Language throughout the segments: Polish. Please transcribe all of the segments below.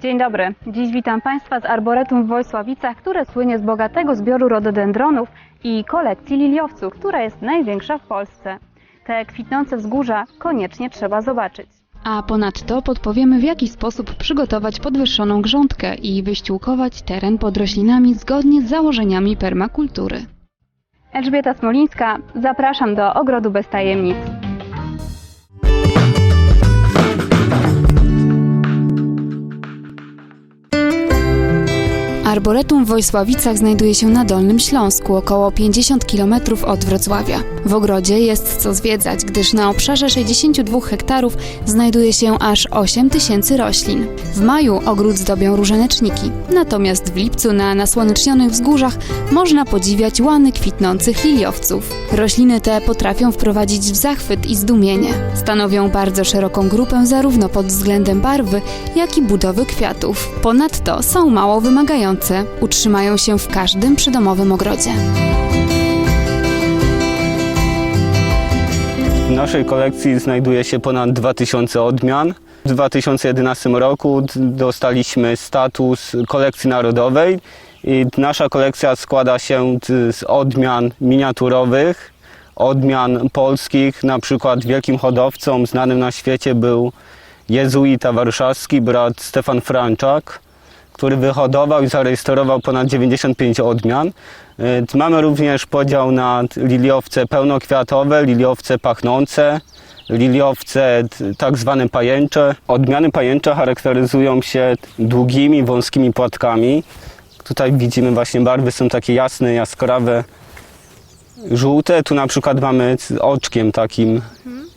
Dzień dobry. Dziś witam Państwa z Arboretum w Wojsławicach, które słynie z bogatego zbioru rododendronów i kolekcji liliowców, która jest największa w Polsce. Te kwitnące wzgórza koniecznie trzeba zobaczyć. A ponadto podpowiemy, w jaki sposób przygotować podwyższoną grządkę i wyściółkować teren pod roślinami zgodnie z założeniami permakultury. Elżbieta Smolińska, zapraszam do Ogrodu Bez Tajemnic. Arboretum w Wojsławicach znajduje się na Dolnym Śląsku, około 50 km od Wrocławia. W ogrodzie jest co zwiedzać, gdyż na obszarze 62 hektarów znajduje się aż 8 tysięcy roślin. W maju ogród zdobią różaneczniki, natomiast w lipcu na nasłonecznionych wzgórzach można podziwiać łany kwitnących liliowców. Rośliny te potrafią wprowadzić w zachwyt i zdumienie. Stanowią bardzo szeroką grupę zarówno pod względem barwy, jak i budowy kwiatów. Ponadto są mało wymagające, utrzymają się w każdym przydomowym ogrodzie. W naszej kolekcji znajduje się ponad 2000 odmian. W 2011 roku dostaliśmy status kolekcji narodowej i nasza kolekcja składa się z odmian miniaturowych, odmian polskich, na przykład wielkim hodowcą znanym na świecie był jezuita warszawski, brat Stefan Franczak, który wyhodował i zarejestrował ponad 95 odmian. Y, Mamy również podział na liliowce pełnokwiatowe, liliowce pachnące, liliowce tak zwane pajęcze. Odmiany pajęcze charakteryzują się długimi, wąskimi płatkami. Tutaj widzimy właśnie barwy są takie jasne, jaskrawe, żółte. Tu na przykład mamy oczkiem takim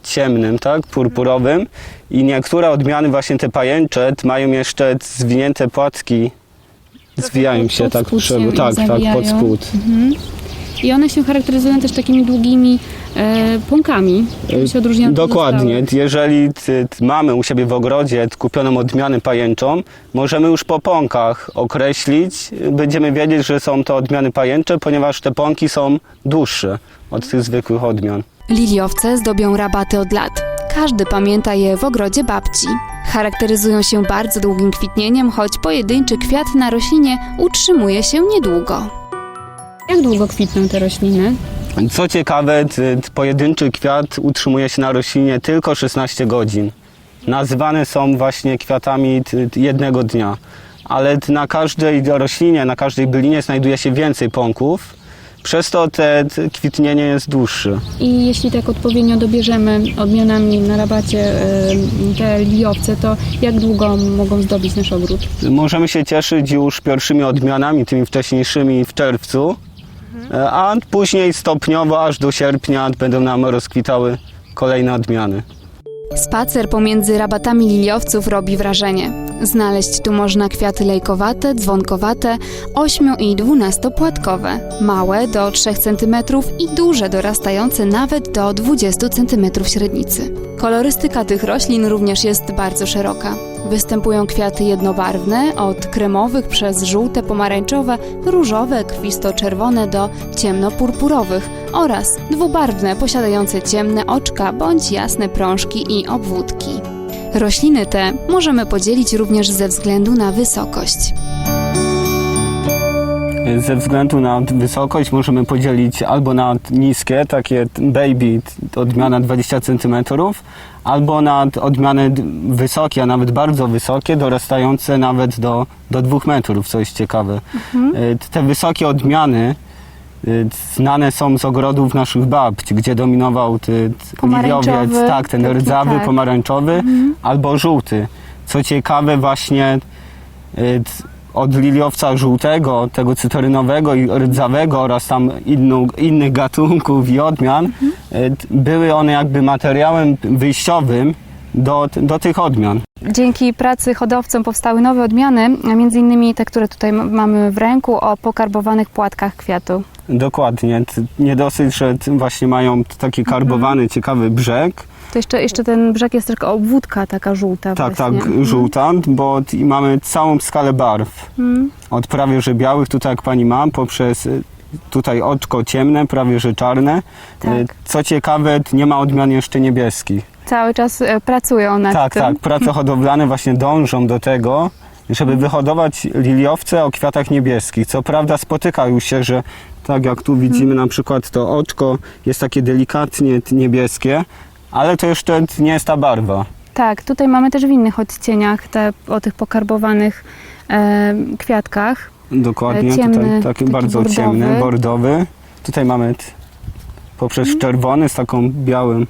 ciemnym, tak, purpurowym. I niektóre odmiany właśnie te pajęcze t- mają jeszcze zwinięte płatki. Zwijają się pod tak, się tak, tak, pod spód. I one się charakteryzują też takimi długimi e, pąkami, które się odróżniają od Dokładnie. Jeżeli t, t, mamy u siebie w ogrodzie kupioną odmianę pajęczą, możemy już po pąkach określić, będziemy wiedzieć, że są to odmiany pajęcze, ponieważ te pąki są dłuższe od tych zwykłych odmian. Liliowce zdobią rabaty od lat. Każdy pamięta je w ogrodzie babci. Charakteryzują się bardzo długim kwitnieniem, choć pojedynczy kwiat na roślinie utrzymuje się niedługo. Jak długo kwitną te rośliny? Co ciekawe, pojedynczy kwiat utrzymuje się na roślinie tylko 16 godzin. Nazywane są właśnie kwiatami jednego dnia, ale na każdej roślinie, na każdej bylinie znajduje się więcej pąków, przez to te kwitnienie jest dłuższe. I jeśli tak odpowiednio dobierzemy odmianami na rabacie te liliowce, to jak długo mogą zdobić nasz ogród? Możemy się cieszyć już pierwszymi odmianami, tymi wcześniejszymi w czerwcu, a później stopniowo aż do sierpnia będą nam rozkwitały kolejne odmiany. Spacer pomiędzy rabatami liliowców robi wrażenie. Znaleźć tu można kwiaty lejkowate, dzwonkowate, 8 i 12-płatkowe, małe do 3 cm i duże dorastające nawet do 20 cm średnicy. Kolorystyka tych roślin również jest bardzo szeroka. Występują kwiaty jednobarwne, od kremowych przez żółte, pomarańczowe, różowe, krwisto-czerwone do ciemnopurpurowych oraz dwubarwne, posiadające ciemne oczka bądź jasne prążki i obwódki. Rośliny te możemy podzielić również ze względu na wysokość. Ze względu na wysokość możemy podzielić albo na niskie, takie baby, odmiana 20 cm, albo na odmiany wysokie, a nawet bardzo wysokie, dorastające nawet do, do 2 metrów, co jest ciekawe. Y, Te wysokie odmiany y, znane są z ogrodów naszych babci, gdzie dominował ty, liliowiec, tak, ten taki, rdzawy, tak. pomarańczowy, albo żółty. Co ciekawe właśnie y, od liliowca żółtego, tego cytrynowego i rdzawego oraz tam inną, innych gatunków i odmian, t- były one jakby materiałem wyjściowym do, do tych odmian. Dzięki pracy hodowcom powstały nowe odmiany, między innymi te, które tutaj mamy w ręku o pokarbowanych płatkach kwiatu. Dokładnie. Nie dosyć, że właśnie mają taki karbowany, ciekawy brzeg, To jeszcze, jeszcze ten brzeg jest tylko obwódka taka żółta tak, właśnie. tak, żółta, bo t- i mamy całą skalę barw. Mhm. Od prawie że białych, tutaj jak pani ma, poprzez y, tutaj oczko ciemne, prawie że czarne. Tak. Y, Co ciekawe, nie ma odmian jeszcze niebieskich. Cały czas e, pracują nad Tak, tym. tak. Prace hodowlane właśnie dążą do tego, żeby wyhodować liliowce o kwiatach niebieskich. Co prawda spotykają się, że tak jak tu widzimy na przykład to oczko jest takie delikatnie niebieskie, ale to jeszcze nie jest ta barwa. Tak, tutaj mamy też w innych odcieniach te, o tych pokarbowanych e, kwiatkach. Dokładnie, E, ciemny, tutaj taki, taki bardzo bordowy. ciemny, bordowy. Tutaj mamy poprzez czerwony z taką białym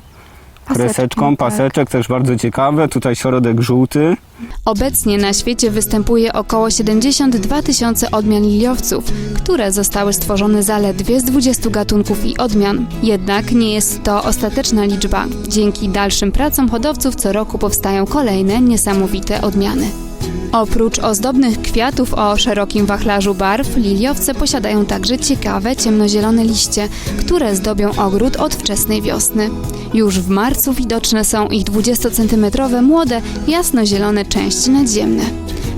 kreseczką, tak. paseczek, też bardzo ciekawe. Tutaj środek żółty. Obecnie na świecie występuje około 72 tysiące odmian liliowców, które zostały stworzone zaledwie z 20 gatunków i odmian. Jednak nie jest to ostateczna liczba. Dzięki dalszym pracom hodowców co roku powstają kolejne niesamowite odmiany. Oprócz ozdobnych kwiatów o szerokim wachlarzu barw, liliowce posiadają także ciekawe ciemnozielone liście, które zdobią ogród od wczesnej wiosny. Już w marcu widoczne są ich 20-centymetrowe młode, jasnozielone części nadziemne.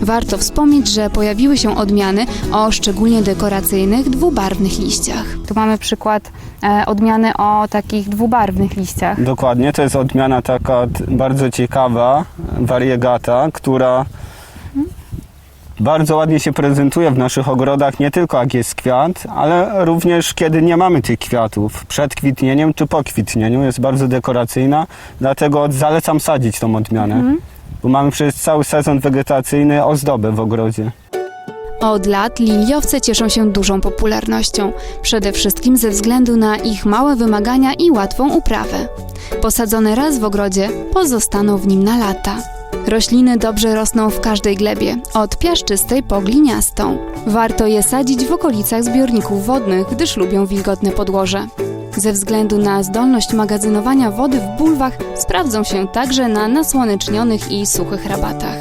Warto wspomnieć, że pojawiły się odmiany o szczególnie dekoracyjnych, dwubarwnych liściach. Tu mamy przykład e, odmiany o takich dwubarwnych liściach. Dokładnie, to jest odmiana taka bardzo ciekawa, variegata, która bardzo ładnie się prezentuje w naszych ogrodach, nie tylko jak jest kwiat, ale również kiedy nie mamy tych kwiatów, przed kwitnieniem czy po kwitnieniu, jest bardzo dekoracyjna, dlatego zalecam sadzić tą odmianę, bo mamy przez cały sezon wegetacyjny ozdobę w ogrodzie. Od lat liliowce cieszą się dużą popularnością, przede wszystkim ze względu na ich małe wymagania i łatwą uprawę. Posadzone raz w ogrodzie, pozostaną w nim na lata. Rośliny dobrze rosną w każdej glebie, od piaszczystej po gliniastą. Warto je sadzić w okolicach zbiorników wodnych, gdyż lubią wilgotne podłoże. Ze względu na zdolność magazynowania wody w bulwach sprawdzą się także na nasłonecznionych i suchych rabatach.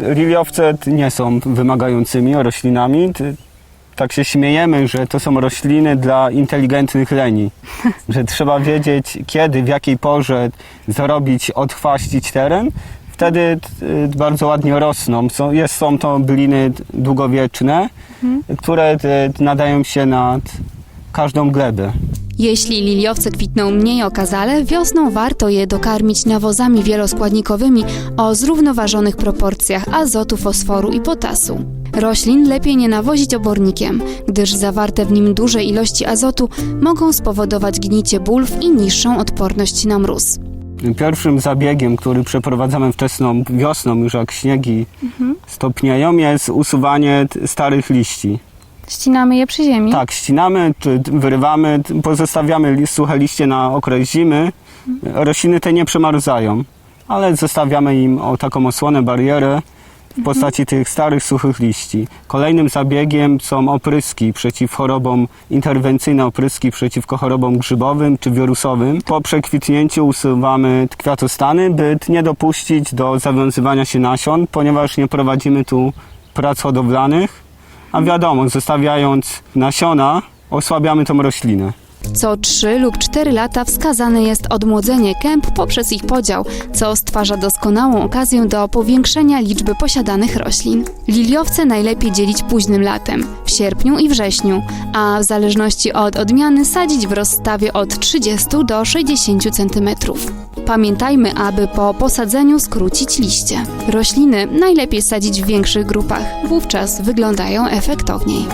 Liliowce nie są wymagającymi roślinami. Tak się śmiejemy, że to są rośliny dla inteligentnych leni. Że trzeba wiedzieć, kiedy, w jakiej porze zarobić, odchwaścić teren. Wtedy bardzo ładnie rosną. Są, jest, są to byliny długowieczne, które t- nadają się na każdą glebę. Jeśli liliowce kwitną mniej okazale, wiosną warto je dokarmić nawozami wieloskładnikowymi o zrównoważonych proporcjach azotu, fosforu i potasu. Roślin lepiej nie nawozić obornikiem, gdyż zawarte w nim duże ilości azotu mogą spowodować gnicie bulw i niższą odporność na mróz. Pierwszym zabiegiem, który przeprowadzamy wczesną wiosną, już jak śniegi stopnieją, jest usuwanie starych liści. Ścinamy je przy ziemi. Tak, ścinamy, wyrywamy, pozostawiamy suche liście na okres zimy. Rośliny te nie przemarzają, ale zostawiamy im o taką osłonę, barierę w postaci tych starych, suchych liści. Kolejnym zabiegiem są opryski przeciw chorobom, interwencyjne opryski przeciwko chorobom grzybowym czy wirusowym. Po przekwitnięciu usuwamy kwiatostany, by nie dopuścić do zawiązywania się nasion, ponieważ nie prowadzimy tu prac hodowlanych. A wiadomo, zostawiając nasiona, osłabiamy tą roślinę. Co 3 lub 4 lata wskazane jest odmłodzenie kęp poprzez ich podział, co stwarza doskonałą okazję do powiększenia liczby posiadanych roślin. Liliowce najlepiej dzielić późnym latem, w sierpniu i wrześniu, a w zależności od odmiany sadzić w rozstawie od 30 do 60 cm. Pamiętajmy, aby po posadzeniu skrócić liście. Rośliny najlepiej sadzić w większych grupach, wówczas wyglądają efektowniej.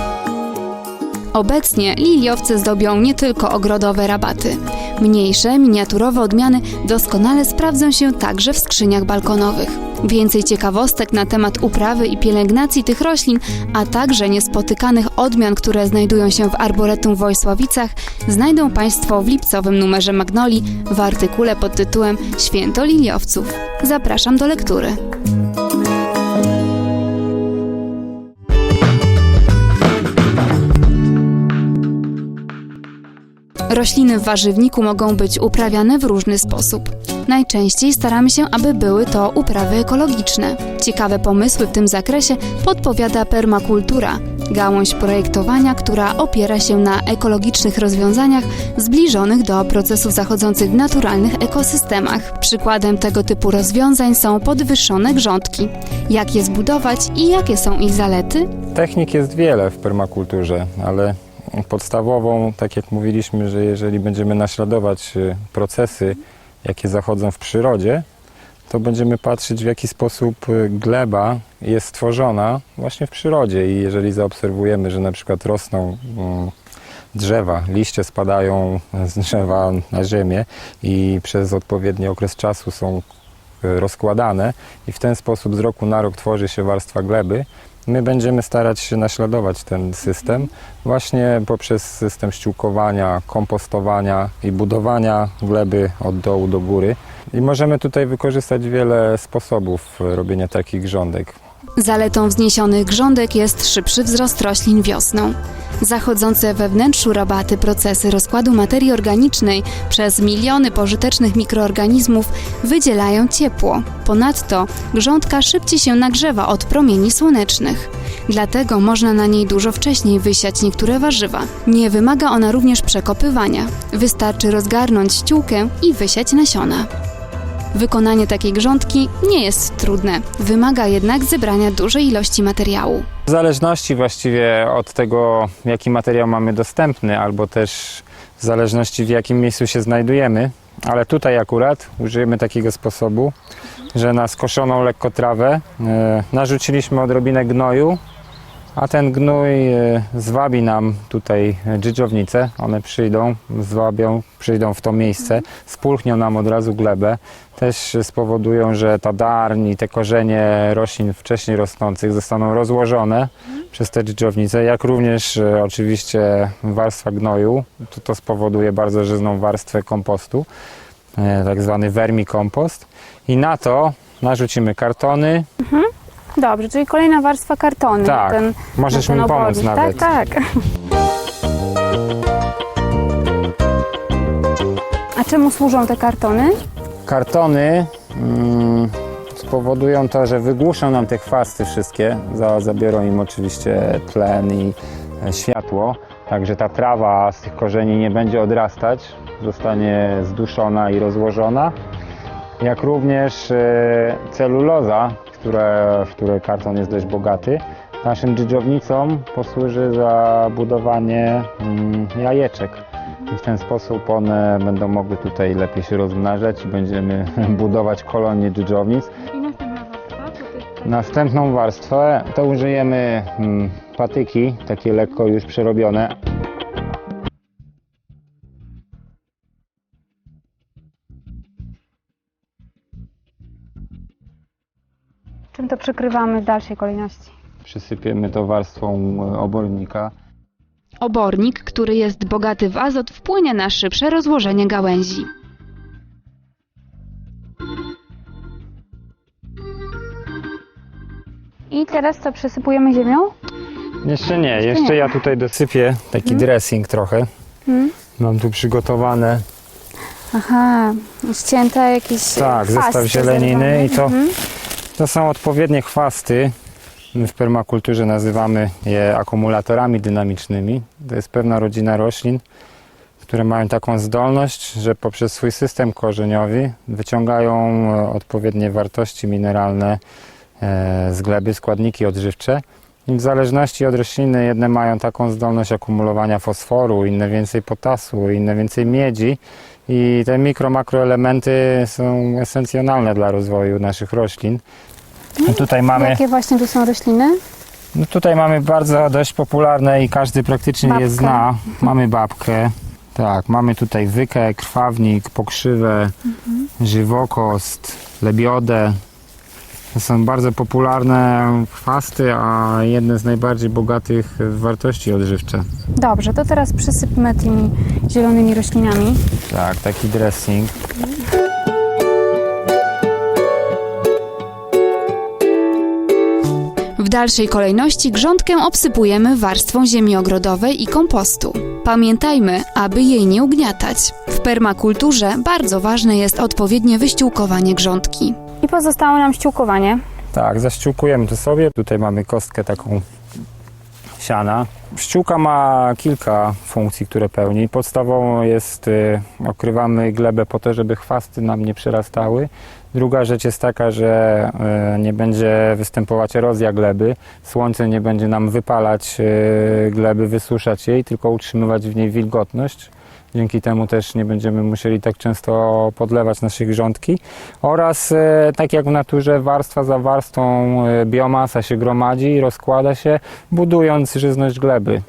Obecnie liliowce zdobią nie tylko ogrodowe rabaty. Mniejsze, miniaturowe odmiany doskonale sprawdzą się także w skrzyniach balkonowych. Więcej ciekawostek na temat uprawy i pielęgnacji tych roślin, a także niespotykanych odmian, które znajdują się w Arboretum w Wojsławicach, znajdą Państwo w lipcowym numerze Magnoli w artykule pod tytułem Święto liliowców. Zapraszam do lektury. Rośliny w warzywniku mogą być uprawiane w różny sposób. Najczęściej staramy się, aby były to uprawy ekologiczne. Ciekawe pomysły w tym zakresie podpowiada permakultura, gałąź projektowania, która opiera się na ekologicznych rozwiązaniach zbliżonych do procesów zachodzących w naturalnych ekosystemach. Przykładem tego typu rozwiązań są podwyższone grządki. Jak je zbudować i jakie są ich zalety? Technik jest wiele w permakulturze, ale podstawową, tak jak mówiliśmy, że jeżeli będziemy naśladować y, procesy, jakie zachodzą w przyrodzie, to będziemy patrzeć w jaki sposób y, gleba jest stworzona właśnie w przyrodzie. I jeżeli zaobserwujemy, że na przykład rosną mm, drzewa, liście spadają z drzewa na ziemię i przez odpowiedni okres czasu są y, rozkładane i w ten sposób z roku na rok tworzy się warstwa gleby, my będziemy starać się naśladować ten system właśnie poprzez system ściółkowania, kompostowania i budowania gleby od dołu do góry. I możemy tutaj wykorzystać wiele sposobów robienia takich grządek. Zaletą wzniesionych grządek jest szybszy wzrost roślin wiosną. Zachodzące we wnętrzu rabaty procesy rozkładu materii organicznej przez miliony pożytecznych mikroorganizmów wydzielają ciepło. Ponadto grządka szybciej się nagrzewa od promieni słonecznych. Dlatego można na niej dużo wcześniej wysiać niektóre warzywa. Nie wymaga ona również przekopywania. Wystarczy rozgarnąć ściółkę i wysiać nasiona. Wykonanie takiej grządki nie jest trudne, wymaga jednak zebrania dużej ilości materiału. W zależności właściwie od tego, jaki materiał mamy dostępny, albo też w zależności w jakim miejscu się znajdujemy, ale tutaj akurat użyjemy takiego sposobu, że na skoszoną lekko trawę e, narzuciliśmy odrobinę gnoju, a ten gnój e, zwabi nam tutaj dżdżownice. One przyjdą, zwabią, przyjdą w to miejsce, spulchnią nam od razu glebę. Też spowodują, że ta darń i te korzenie roślin wcześniej rosnących zostaną rozłożone przez te dżdżownice, jak również e, oczywiście warstwa gnoju. To, to spowoduje bardzo żyzną warstwę kompostu, e, tak zwany vermikompost. I na to narzucimy kartony, Dobrze, czyli kolejna warstwa kartonu. Tak, ten, możesz na ten mi pomóc obwodnik. nawet. Tak, tak. A czemu służą te kartony? Kartony mm, spowodują to, że wygłuszą nam te chwasty wszystkie, za, zabiorą im oczywiście tlen i e, światło, także ta trawa z tych korzeni nie będzie odrastać, zostanie zduszona i rozłożona. Jak również e, celuloza, które, w której karton jest dość bogaty, naszym dżdżownicom posłuży za budowanie mm, jajeczek. I w ten sposób one będą mogły tutaj lepiej się rozmnażać i będziemy budować kolonie dżdżownic. Następną warstwę to użyjemy mm, patyki, takie lekko już przerobione. Przykrywamy w dalszej kolejności? Przysypiemy to warstwą e, obornika. Obornik, który jest bogaty w azot, wpłynie na szybsze rozłożenie gałęzi. I teraz co, przysypujemy ziemią? Jeszcze nie, Jeszcze jeszcze nie. ja tutaj dosypię taki dressing trochę. Hmm? Mam tu przygotowane Aha, ścięte jakieś Tak, chwasty zestaw zieleniny zerwane. i to- Mhm. To są odpowiednie chwasty. My w permakulturze nazywamy je akumulatorami dynamicznymi. To jest pewna rodzina roślin, które mają taką zdolność, że poprzez swój system korzeniowy wyciągają e, odpowiednie wartości mineralne e, z gleby, składniki odżywcze. I w zależności od rośliny jedne mają taką zdolność akumulowania fosforu, inne więcej potasu, inne więcej miedzi. I te mikro, makroelementy są esencjonalne dla rozwoju naszych roślin. I tutaj mamy, Jakie właśnie tu są rośliny? no tutaj mamy bardzo dość popularne i każdy praktycznie je Babkę. zna. Mamy babkę, tak, mamy tutaj wykę, krwawnik, pokrzywę, żywokost, lebiodę. To są bardzo popularne chwasty, a jedne z najbardziej bogatych w wartości odżywcze. Dobrze, to teraz przysypmy tymi zielonymi roślinami. Tak, taki dressing. W dalszej kolejności grządkę obsypujemy warstwą ziemi ogrodowej i kompostu. Pamiętajmy, aby jej nie ugniatać. W permakulturze bardzo ważne jest odpowiednie wyściółkowanie grządki. I pozostało nam ściółkowanie. Tak, zaściółkujemy to sobie. Tutaj mamy kostkę taką siana. Ściółka ma kilka funkcji, które pełni. Podstawową jest, y, okrywamy glebę po to, żeby chwasty nam nie przerastały. Druga rzecz jest taka, że y, nie będzie występować erozja gleby. Słońce nie będzie nam wypalać y, gleby, wysuszać jej, tylko utrzymywać w niej wilgotność. Dzięki temu też nie będziemy musieli tak często podlewać naszych grządki. Oraz e, tak jak w naturze warstwa za warstwą e, biomasa się gromadzi i rozkłada się, budując żyzność gleby.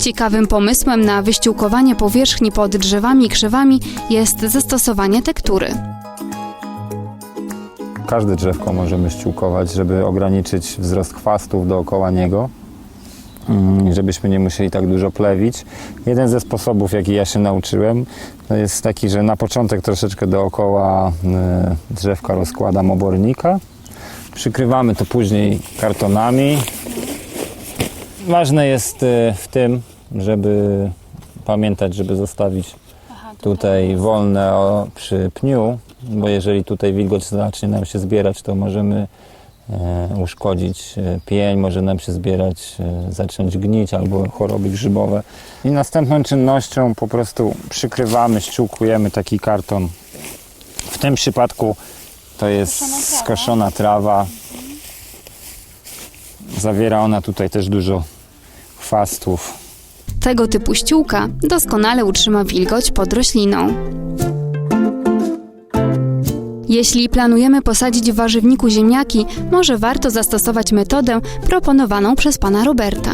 Ciekawym pomysłem na wyściółkowanie powierzchni pod drzewami i krzewami jest zastosowanie tektury. Każde drzewko możemy ściółkować, żeby ograniczyć wzrost chwastów dookoła niego, mm, żebyśmy nie musieli tak dużo plewić. Jeden ze sposobów, jaki ja się nauczyłem, to jest taki, że na początek troszeczkę dookoła e, drzewka rozkładam obornika. Przykrywamy to później kartonami. Ważne jest e, w tym, żeby pamiętać, żeby zostawić tutaj wolne przy pniu, bo jeżeli tutaj wilgoć zacznie nam się zbierać, to możemy e, uszkodzić e, pień, może nam się zbierać, e, zacząć gnić albo choroby grzybowe. I następną czynnością po prostu przykrywamy, ściółkujemy taki karton. W tym przypadku to jest skoszona trawa. Zawiera ona tutaj też dużo chwastów. Tego typu ściółka doskonale utrzyma wilgoć pod rośliną. Jeśli planujemy posadzić w warzywniku ziemniaki, może warto zastosować metodę proponowaną przez pana Roberta.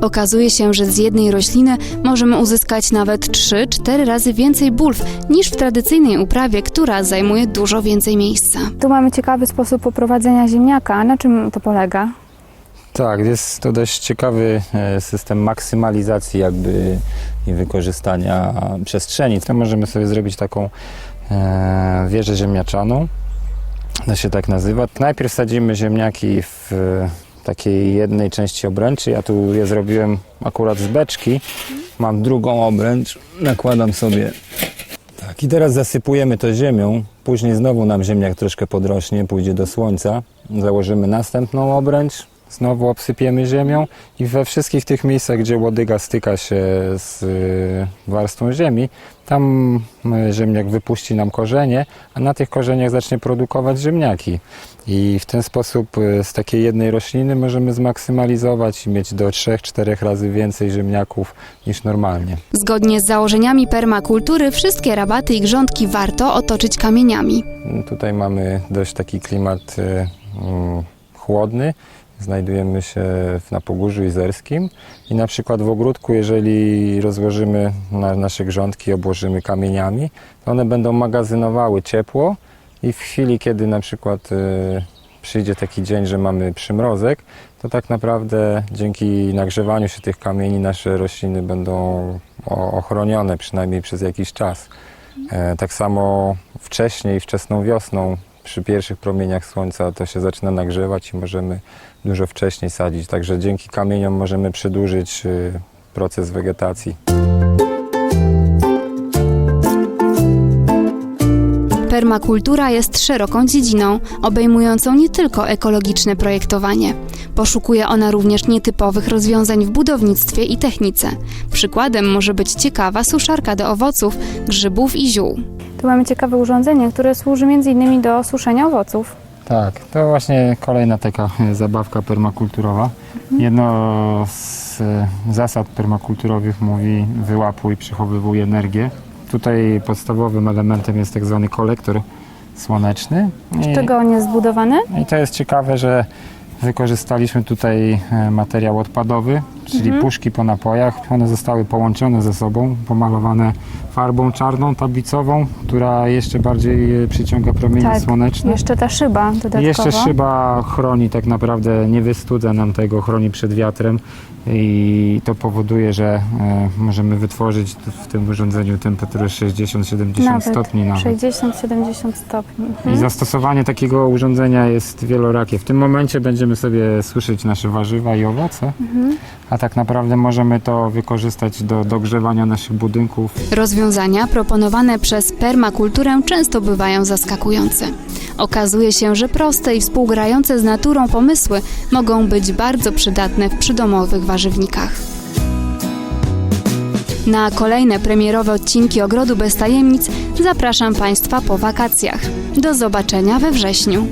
Okazuje się, że z jednej rośliny możemy uzyskać nawet 3-4 razy więcej bulw niż w tradycyjnej uprawie, która zajmuje dużo więcej miejsca. Tu mamy ciekawy sposób poprowadzenia ziemniaka. Na czym to polega? Tak, jest to dość ciekawy e, system maksymalizacji jakby i wykorzystania przestrzeni. To możemy sobie zrobić taką wieżę ziemniaczaną, to się tak nazywa. Najpierw sadzimy ziemniaki w e, takiej jednej części obręczy. Ja tu je zrobiłem akurat z beczki. Mam drugą obręcz, nakładam sobie tak i teraz zasypujemy to ziemią. Później znowu nam ziemniak troszkę podrośnie, pójdzie do słońca. Założymy następną obręcz, znowu obsypiemy ziemią i we wszystkich tych miejscach, gdzie łodyga styka się z y, warstwą ziemi, tam y, ziemniak wypuści nam korzenie, a na tych korzeniach zacznie produkować ziemniaki. I w ten sposób y, z takiej jednej rośliny możemy zmaksymalizować i mieć do 3-4 razy więcej ziemniaków niż normalnie. Zgodnie z założeniami permakultury, wszystkie rabaty i grządki warto otoczyć kamieniami. Tutaj mamy dość taki klimat mm, chłodny. Znajdujemy się na Pogórzu Izerskim i na przykład w ogródku, jeżeli rozłożymy na nasze grządki, obłożymy kamieniami, to one będą magazynowały ciepło i w chwili, kiedy na przykład y, przyjdzie taki dzień, że mamy przymrozek, to tak naprawdę dzięki nagrzewaniu się tych kamieni nasze rośliny będą ochronione przynajmniej przez jakiś czas. E, Tak samo wcześniej, wczesną wiosną, przy pierwszych promieniach słońca to się zaczyna nagrzewać i możemy dużo wcześniej sadzić. Także dzięki kamieniom możemy przedłużyć y, proces wegetacji. Permakultura jest szeroką dziedziną, obejmującą nie tylko ekologiczne projektowanie. Poszukuje ona również nietypowych rozwiązań w budownictwie i technice. Przykładem może być ciekawa suszarka do owoców, grzybów i ziół. Tu mamy ciekawe urządzenie, które służy m.in. do suszenia owoców. Tak, to właśnie kolejna taka zabawka permakulturowa. Jedno z e, zasad permakulturowych mówi wyłapuj, przechowywuj energię. Tutaj podstawowym elementem jest tak zwany kolektor słoneczny. I- Czego on jest zbudowany? I to jest ciekawe, że wykorzystaliśmy tutaj e, materiał odpadowy, czyli puszki po napojach. One zostały połączone ze sobą, pomalowane farbą czarną, tablicową, która jeszcze bardziej e, przyciąga promienie Tak, słoneczne. Jeszcze ta szyba dodatkowo. Jeszcze szyba chroni tak naprawdę, nie wystudza nam tego, chroni przed wiatrem i to powoduje, że e, możemy wytworzyć w tym urządzeniu temperaturę 60-70 Nawet stopni nawet. 60-70 stopni. I Mhm. zastosowanie takiego urządzenia jest wielorakie. W tym momencie będziemy sobie suszyć nasze warzywa i owoce, a tak naprawdę możemy to wykorzystać do dogrzewania naszych budynków. Rozwiązania proponowane przez permakulturę często bywają zaskakujące. Okazuje się, że proste i współgrające z naturą pomysły mogą być bardzo przydatne w przydomowych warzywnikach. Na kolejne premierowe odcinki Ogrodu bez tajemnic zapraszam Państwa po wakacjach. Do zobaczenia we wrześniu.